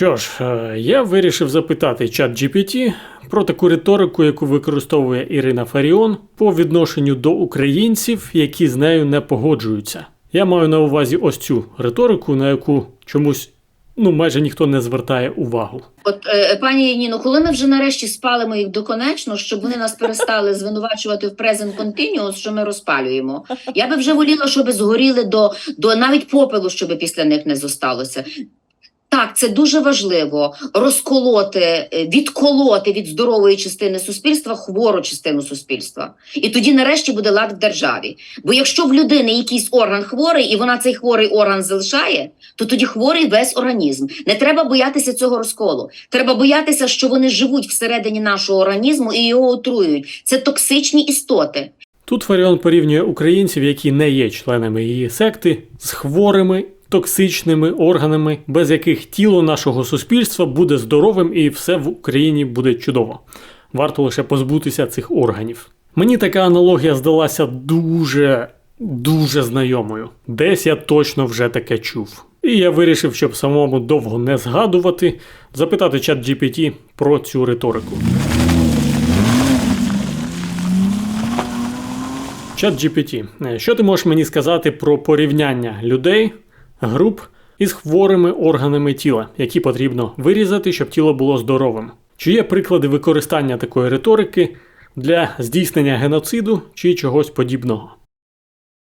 Що ж, е, я вирішив запитати чат GPT про таку риторику, яку використовує Ірина Фаріон по відношенню до українців, які з нею не погоджуються. Я маю на увазі ось цю риторику, на яку чомусь ну майже ніхто не звертає увагу. От е, пані Ніно, коли ми вже нарешті спалимо їх доконечно, щоб вони нас перестали звинувачувати в present continuous, що ми розпалюємо. Я би вже воліла, щоб згоріли до, до навіть попелу, щоб після них не зосталося. Так, це дуже важливо розколоти, е, відколоти від здорової частини суспільства хвору частину суспільства. І тоді нарешті буде лад в державі. Бо якщо в людини якийсь орган хворий, і вона цей хворий орган залишає, то тоді хворий весь організм. Не треба боятися цього розколу. Треба боятися, що вони живуть всередині нашого організму і його отруюють. Це токсичні істоти. Тут Фаріон порівнює українців, які не є членами її секти, з хворими токсичними органами, без яких тіло нашого суспільства буде здоровим і все в Україні буде чудово. Варто лише позбутися цих органів. Мені така аналогія здалася дуже, дуже знайомою. Десь я точно вже таке чув. І я вирішив, щоб самому довго не згадувати, запитати чат GPT про цю риторику. Чат GPT. Е, Що ти можеш мені сказати про порівняння людей, груп із хворими органами тіла, які потрібно вирізати, щоб тіло було здоровим? Чи є приклади використання такої риторики для здійснення геноциду чи чогось подібного?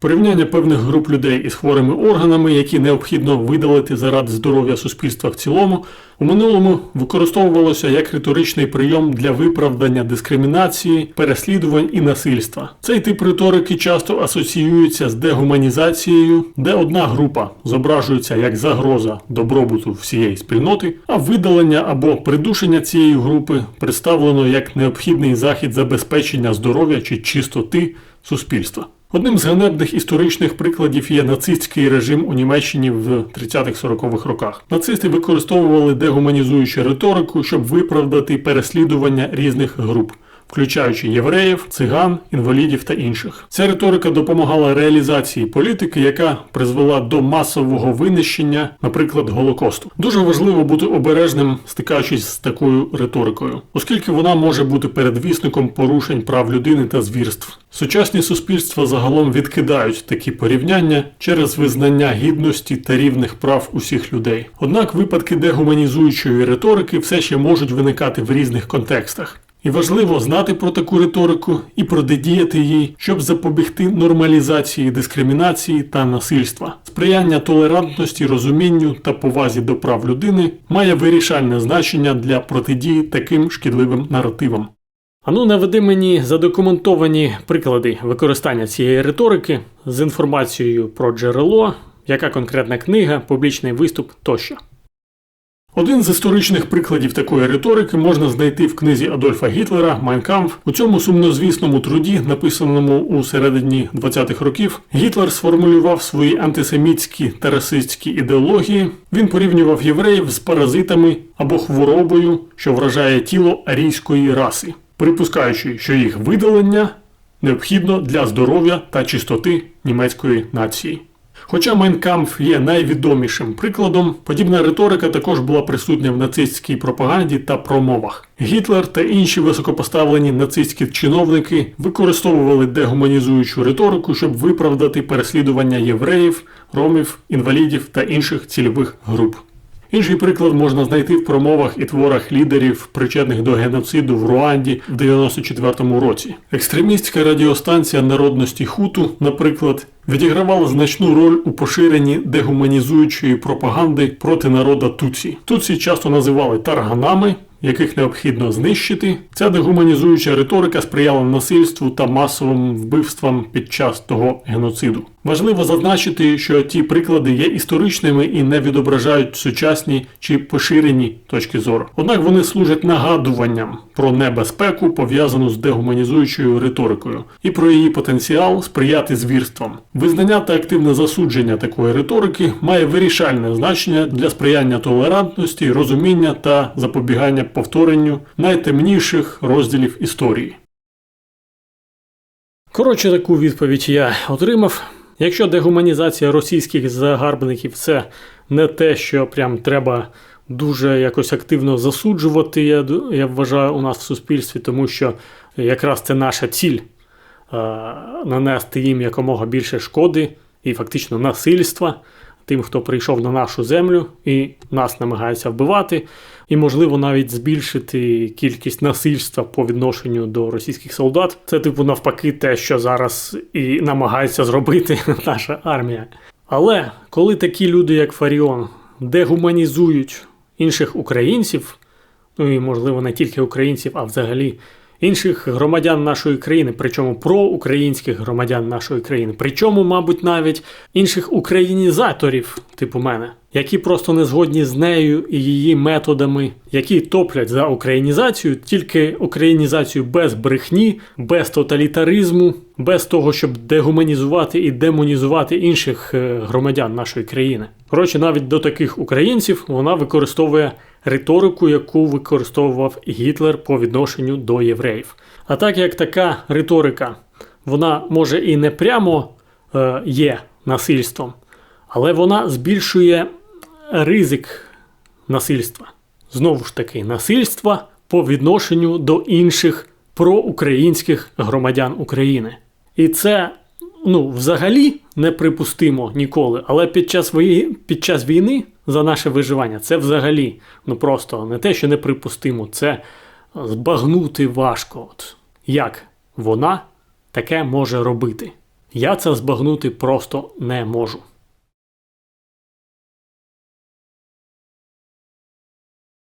Порівняння певних груп людей із хворими органами, які необхідно видалити заради здоров'я суспільства в цілому, у минулому використовувалося як риторичний прийом для виправдання дискримінації, переслідувань і насильства. Цей тип риторики часто асоціюється з дегуманізацією, де одна група зображується як загроза добробуту всієї спільноти, а видалення або придушення цієї групи представлено як необхідний захід забезпечення здоров'я чи чистоти суспільства. Одним з ганебних історичних прикладів є нацистський режим у Німеччині в 30-40-х роках. Нацисти використовували дегуманізуючу риторику, щоб виправдати переслідування різних груп. Включаючи євреїв, циган, інвалідів та інших. Ця риторика допомагала реалізації політики, яка призвела до масового винищення, наприклад, Голокосту. Дуже важливо бути обережним, стикаючись з такою риторикою, оскільки вона може бути передвісником порушень прав людини та звірств. Сучасні суспільства загалом відкидають такі порівняння через визнання гідності та рівних прав усіх людей. Однак випадки дегуманізуючої риторики все ще можуть виникати в різних контекстах. І важливо знати про таку риторику і протидіяти їй, щоб запобігти нормалізації дискримінації та насильства. Сприяння толерантності, розумінню та повазі до прав людини має вирішальне значення для протидії таким шкідливим наративам. Ану, наведи мені задокументовані приклади використання цієї риторики з інформацією про джерело, яка конкретна книга, публічний виступ тощо. Один з історичних прикладів такої риторики можна знайти в книзі Адольфа Гітлера Майнкамф. У цьому сумнозвісному труді, написаному у середині 20-х років, Гітлер сформулював свої антисемітські та расистські ідеології. Він порівнював євреїв з паразитами або хворобою, що вражає тіло арійської раси, припускаючи, що їх видалення необхідно для здоров'я та чистоти німецької нації. Хоча Майнкамф є найвідомішим прикладом, подібна риторика також була присутня в нацистській пропаганді та промовах. Гітлер та інші високопоставлені нацистські чиновники використовували дегуманізуючу риторику, щоб виправдати переслідування євреїв, ромів, інвалідів та інших цільових груп. Інший приклад можна знайти в промовах і творах лідерів, причетних до геноциду в Руанді в 94-му році. Екстремістська радіостанція народності Хуту, наприклад, відігравала значну роль у поширенні дегуманізуючої пропаганди проти народа Туці. Туці часто називали тарганами. Яких необхідно знищити, ця дегуманізуюча риторика сприяла насильству та масовим вбивствам під час того геноциду. Важливо зазначити, що ті приклади є історичними і не відображають сучасні чи поширені точки зору. Однак вони служать нагадуванням про небезпеку, пов'язану з дегуманізуючою риторикою, і про її потенціал сприяти звірствам. Визнання та активне засудження такої риторики має вирішальне значення для сприяння толерантності, розуміння та запобігання повторенню найтемніших розділів історії. Коротше, таку відповідь я отримав. Якщо дегуманізація російських загарбників це не те, що прям треба дуже якось активно засуджувати, я, я вважаю, у нас в суспільстві, тому що якраз це наша ціль е, нанести їм якомога більше шкоди і фактично насильства тим, хто прийшов на нашу землю і нас намагається вбивати, і, можливо, навіть збільшити кількість насильства по відношенню до російських солдат. Це, типу, навпаки, те, що зараз і намагається зробити наша армія. Але коли такі люди, як Фаріон, дегуманізують інших українців, ну і можливо не тільки українців, а взагалі інших громадян нашої країни, причому проукраїнських громадян нашої країни, причому, мабуть, навіть інших українізаторів, типу мене, які просто не згодні з нею і її методами, які топлять за українізацію, тільки українізацію без брехні, без тоталітаризму, без того, щоб дегуманізувати і демонізувати інших е, громадян нашої країни. Коротше, навіть до таких українців вона використовує риторику, яку використовував Гітлер по відношенню до євреїв. А так як така риторика, вона може і не прямо е, є насильством, але вона збільшує ризик насильства. Знову ж таки, насильства по відношенню до інших проукраїнських громадян України. І це ну, взагалі неприпустимо ніколи. Але під час, вої... під час війни за наше виживання це взагалі ну просто не те, що неприпустимо, це збагнути важко. От як вона таке може робити. Я це збагнути просто не можу.